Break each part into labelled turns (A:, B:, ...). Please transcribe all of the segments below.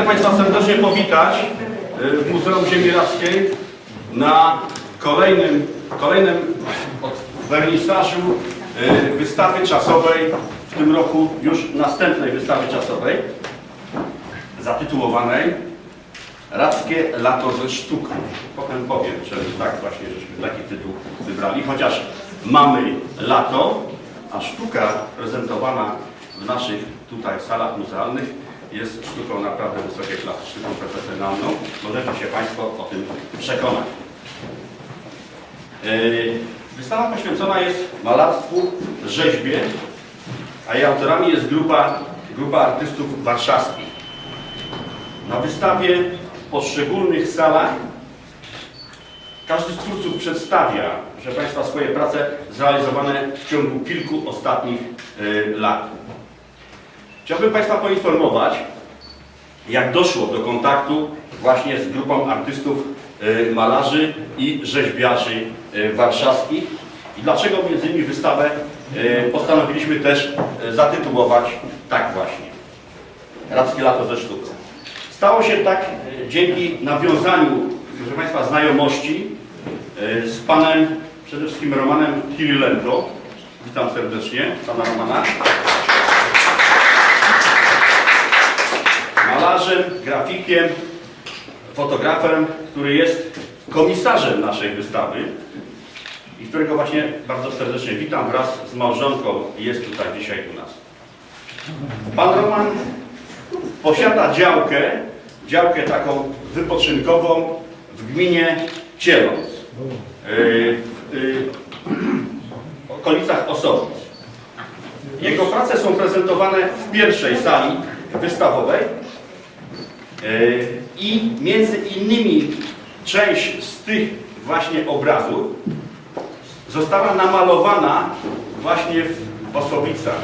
A: Chcę Państwa serdecznie powitać y, w Muzeum Ziemi Rawskiej na kolejnym, kolejnym wernisażu y, wystawy czasowej, w tym roku już następnej wystawy czasowej, zatytułowanej Rawskie lato ze sztuką. Potem powiem, że tak właśnie, żeśmy taki tytuł wybrali, chociaż mamy lato, a sztuka prezentowana w naszych tutaj salach muzealnych jest sztuką naprawdę wysokiej klasy, sztuką profesjonalną. Możecie się Państwo o tym przekonać. Yy, Wystawa poświęcona jest malarstwu, rzeźbie, a jej autorami jest grupa, grupa artystów warszawskich. Na wystawie w poszczególnych salach każdy z twórców przedstawia, proszę Państwa, swoje prace zrealizowane w ciągu kilku ostatnich y, lat. Chciałbym Państwa poinformować, jak doszło do kontaktu właśnie z grupą artystów, y, malarzy i rzeźbiarzy y, warszawskich i dlaczego między innymi wystawę y, postanowiliśmy też zatytułować tak właśnie. Radzkie lato ze sztuką. Stało się tak dzięki nawiązaniu, proszę Państwa, znajomości z panem, przede wszystkim Romanem Kirylenko. Witam serdecznie pana Romana. Grafikiem, fotografem, który jest komisarzem naszej wystawy i którego właśnie bardzo serdecznie witam wraz z małżonką jest tutaj dzisiaj u nas. Pan Roman posiada działkę, działkę taką wypoczynkową w gminie Cieląc, yy, yy, w okolicach Osowic. Jego prace są prezentowane w pierwszej sali wystawowej i między innymi część z tych właśnie obrazów została namalowana właśnie w Osowicach,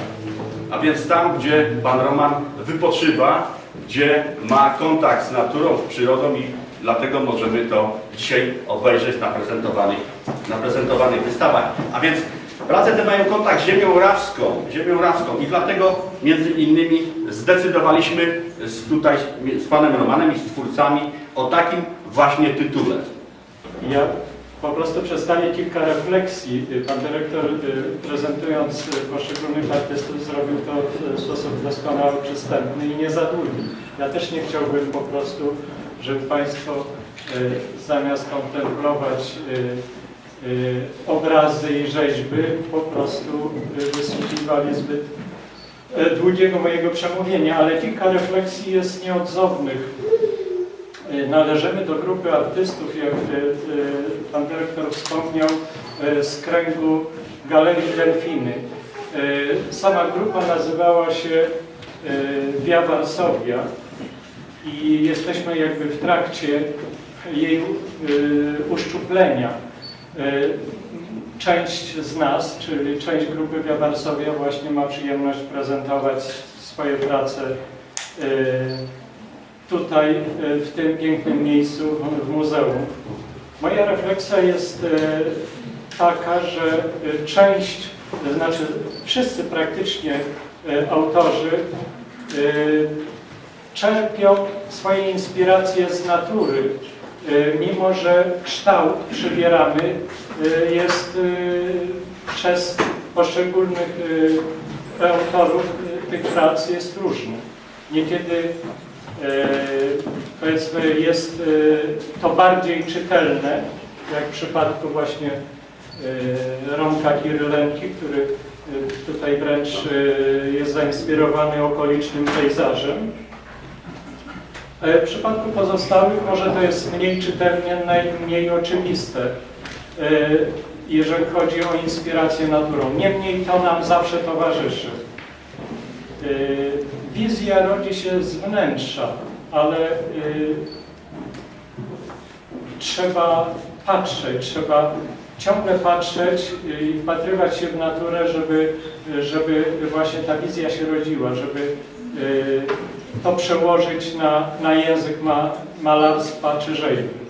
A: a więc tam, gdzie pan Roman wypoczywa, gdzie ma kontakt z naturą, z przyrodą i dlatego możemy to dzisiaj obejrzeć na prezentowanych, na prezentowanych wystawach. A więc prace te mają kontakt z ziemią rawską, ziemią rawską i dlatego między innymi zdecydowaliśmy z tutaj z panem Romanem i z twórcami o takim właśnie tytule.
B: Ja po prostu przedstawię kilka refleksji. Pan dyrektor y, prezentując poszczególnych artystów zrobił to w sposób doskonały, przystępny i nie za długi. Ja też nie chciałbym po prostu, żeby Państwo y, zamiast kontemplować y, obrazy i rzeźby po prostu y, wysłuchiwali zbyt y, długiego mojego przemówienia, ale kilka refleksji jest nieodzownych. Y, Należymy do grupy artystów, jak y, y, pan dyrektor wspomniał, y, z kręgu Galerii Delfiny. Y, Sama grupa nazywała się y, Via Varsovia i jesteśmy jakby w trakcie jej y, uszczuplenia. Y, Część z nas, czyli część grupy Varsovia właśnie ma przyjemność prezentować swoje prace y, tutaj, e, w tym pięknym miejscu, w- w muzeum. Moja refleksja jest e, taka, że e, część, to znaczy wszyscy praktycznie e, autorzy e, czerpią swoje inspiracje z natury, e, mimo że kształt przybierany e, jest e, przez poszczególnych e, autorów e, tych prac jest różny. Niekiedy e, powiedzmy jest e, to bardziej czytelne, jak w przypadku właśnie e, Romka Kirylenki, który e, tutaj wręcz e, jest zainspirowany okolicznym pejzażem. E, W przypadku pozostałych może to jest mniej czytelne, najmniej oczywiste, e, jeżeli chodzi o inspirację naturą. Niemniej to nam zawsze towarzyszy. Y, Wizja rodzi się z wnętrza, ale trzeba patrzeć, trzeba ciągle patrzeć i wpatrywać się w naturę, żeby, żeby właśnie ta wizja się rodziła, żeby to przełożyć na, na język ma, malarstwa czy rzeźby.